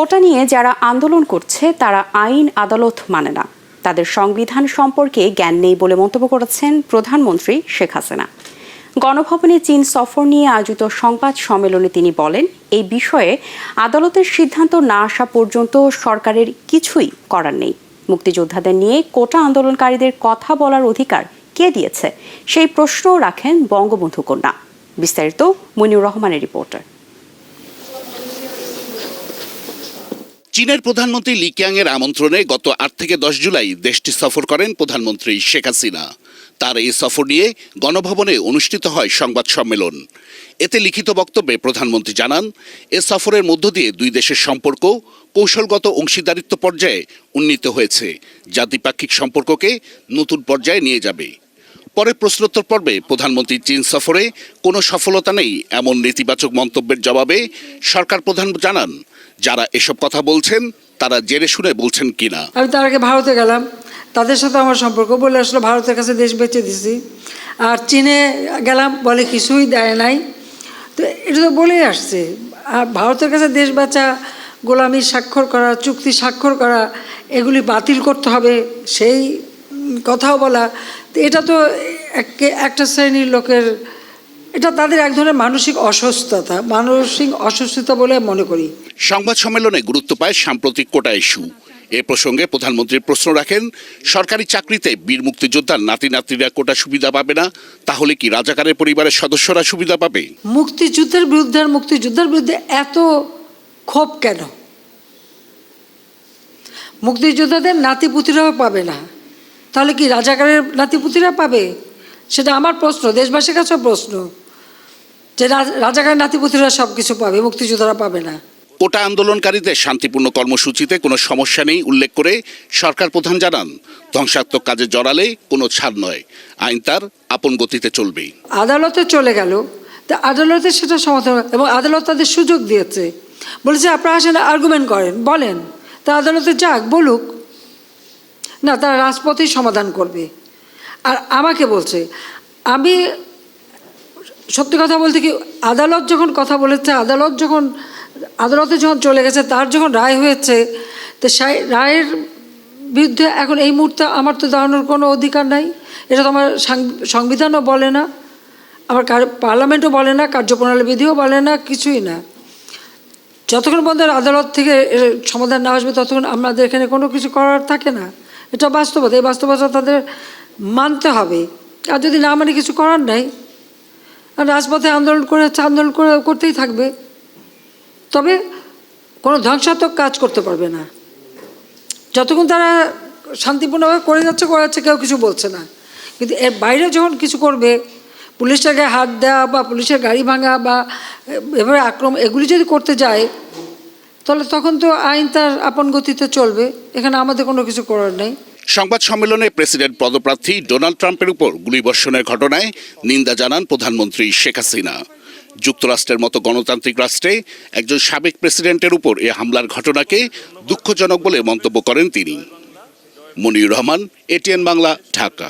কোটা নিয়ে যারা আন্দোলন করছে, তারা আইন, আদালত মানে না। তাদের সংবিধান সম্পর্কে জ্ঞান নেই বলে মন্তব্য করেছেন প্রধানমন্ত্রী শেখ হাসিনা। গণভবনে চীন সফর নিয়ে আয়োজিত সংবাদ সম্মেলনে তিনি বলেন, এই বিষয়ে আদালতের সিদ্ধান্ত না আসা পর্যন্ত সরকারের কিছুই করার নেই। মুক্তিযোদ্ধাদের নিয়ে কোটা আন্দোলনকারীদের কথা বলার অধিকার কে দিয়েছে, সেই প্রশ্নও রাখেন বঙ্গবন্ধু কন্যা। বিস্তারিত মনিউর রহমানের রিপোর্টার। চীনের প্রধানমন্ত্রী লি কিয়াংয়ের আমন্ত্রণে গত আট থেকে দশ জুলাই দেশটি সফর করেন প্রধানমন্ত্রী শেখ হাসিনা। তার এই সফর নিয়ে গণভবনে অনুষ্ঠিত হয় সংবাদ সম্মেলন। এতে লিখিত বক্তব্যে প্রধানমন্ত্রী জানান, এ সফরের মধ্য দিয়ে দুই দেশের সম্পর্ক কৌশলগত অংশীদারিত্ব পর্যায়ে উন্নীত হয়েছে। যা দ্বিপাক্ষিক সম্পর্ককে নতুন পর্যায়ে নিয়ে যাবে। পরে প্রশ্নোত্তর পর্বে প্রধানমন্ত্রী চীন সফরে কোনো সফলতা নেই এমন নেতিবাচক মন্তব্যের জবাবে সরকার প্রধান জানান, যারা এসব কথা বলছেন, তারা জেনে শুনে বলছেন কিনা। আমি তার আগে ভারতে গেলাম। তাদের সাথে আমার সম্পর্ক বলে আসলে ভারতের কাছে দেশ বেঁচে দিছি। আর চীনে গেলাম বলে কিছুই দেয় নাই। তো এটা তো বলেই আসছে। আর ভারতের কাছে দেশ বাঁচা, গোলামি স্বাক্ষর করা, চুক্তি স্বাক্ষর করা, এগুলি বাতিল করতে হবে সেই কথাও বলা এটা তো এক- একটা শ্রেণির লোকের এটা তাদের এক ধরনের মানসিক অসুস্থতা মানসিক অসুস্থতা বলে মনে করি। সংবাদ সম্মেলনে গুরুত্ব পায় সাম্প্রতিক কোটা ইস্যু। এ প্রসঙ্গে প্রধানমন্ত্রী প্রশ্ন রাখেন সরকারি চাকরিতে বীর মুক্তিযোদ্ধার নাতি নাতনিরা কোটা সুবিধা পাবে না তাহলে কি রাজাকারের পরিবারের সদস্যরা সুবিধা পাবে? মুক্তিযুদ্ধের বিরুদ্ধে আর মুক্তিযুদ্ধের বিরুদ্ধে এত ক্ষোভ কেন? মুক্তিযোদ্ধাদের নাতি নাতিপুতিরাও পাবে না। তাহলে কি রাজাকারের নাতিপুতিরা পাবে? সেটা আমার প্রশ্ন দেশবাসীর কাছেও প্রশ্ন। যে রাজ- রাজাকারের নাতিপুতিরা সব কিছু পাবে মুক্তিযোদ্ধারা পাবে না। কোটা আন্দোলনকারীদের শান্তিপূর্ণ কর্মসূচিতে কোনো সমস্যা নেই উল্লেখ করে সরকার প্রধান জানান ধ্বংসাত্মক কাজে জড়ালে কোনো ছাড় নয়। আইন তার আপন গতিতে চলবে আদালতে চলে গেল। তা আদালতে সেটা সমাধান এবং আদালত তাদের সুযোগ দিয়েছে। বলেছে আপনারা আসেন আর্গুমেন্ট করেন বলেন। তা আদালতে যাক বলুক। না, তারা রাজপথেই সমাধান করবে। আর আমাকে বলছে, আমি সত্যি কথা বলতে কি, আদালত যখন কথা বলেছে, আদালত যখন, আদালতে যখন চলে গেছে, তার যখন রায় হয়েছে, তো সেই রায়ের বিরুদ্ধে এখন এই মুহূর্তে আমার তো দাঁড়ানোর কোনো অধিকার নাই। এটা তো আমার সংবিধানও বলে না, আমার কার- পার্লামেন্টও বলে না, কার্যপ্রণালী বিধিও বলে না, কিছুই না। যতক্ষণ পর্যন্ত আদালত থেকে সমাধান না আসবে, ততক্ষণ আমাদের এখানে কোনো কিছু করার থাকে না। এটা বাস্তবতা, এই বাস্তবতা তাদের মানতে হবে। আর যদি না মানে কিছু করার নাই, আর রাজপথে আন্দোলন করে আন্দোলন করে করতেই থাকবে, তবে কোনো ধ্বংসাত্মক কাজ করতে পারবে না। যতক্ষণ তারা শান্তিপূর্ণভাবে করে যাচ্ছে করে যাচ্ছে, কেউ কিছু বলছে না। কিন্তু এর বাইরে যখন কিছু করবে পুলিশটাকে হাত দেওয়া বা পুলিশের গাড়ি ভাঙা বা এভাবে আক্রমণ, এগুলি যদি করতে যায় তাহলে তখন তো আইন তার আপন গতিতে চলবে। এখানে আমাদের কোনো কিছু করার নেই। সংবাদ সম্মেলনে প্রেসিডেন্ট পদপ্রার্থী ডোনাল্ড ট্রাম্পের উপর গুলিবর্ষণের ঘটনায় নিন্দা জানান প্রধানমন্ত্রী শেখ হাসিনা। যুক্তরাষ্ট্রের মতো গণতান্ত্রিক রাষ্ট্রে একজন সাবেক প্রেসিডেন্টের উপর এ হামলার ঘটনাকে দুঃখজনক বলে মন্তব্য করেন তিনি। মনির রহমান, এটিএন বাংলা, ঢাকা।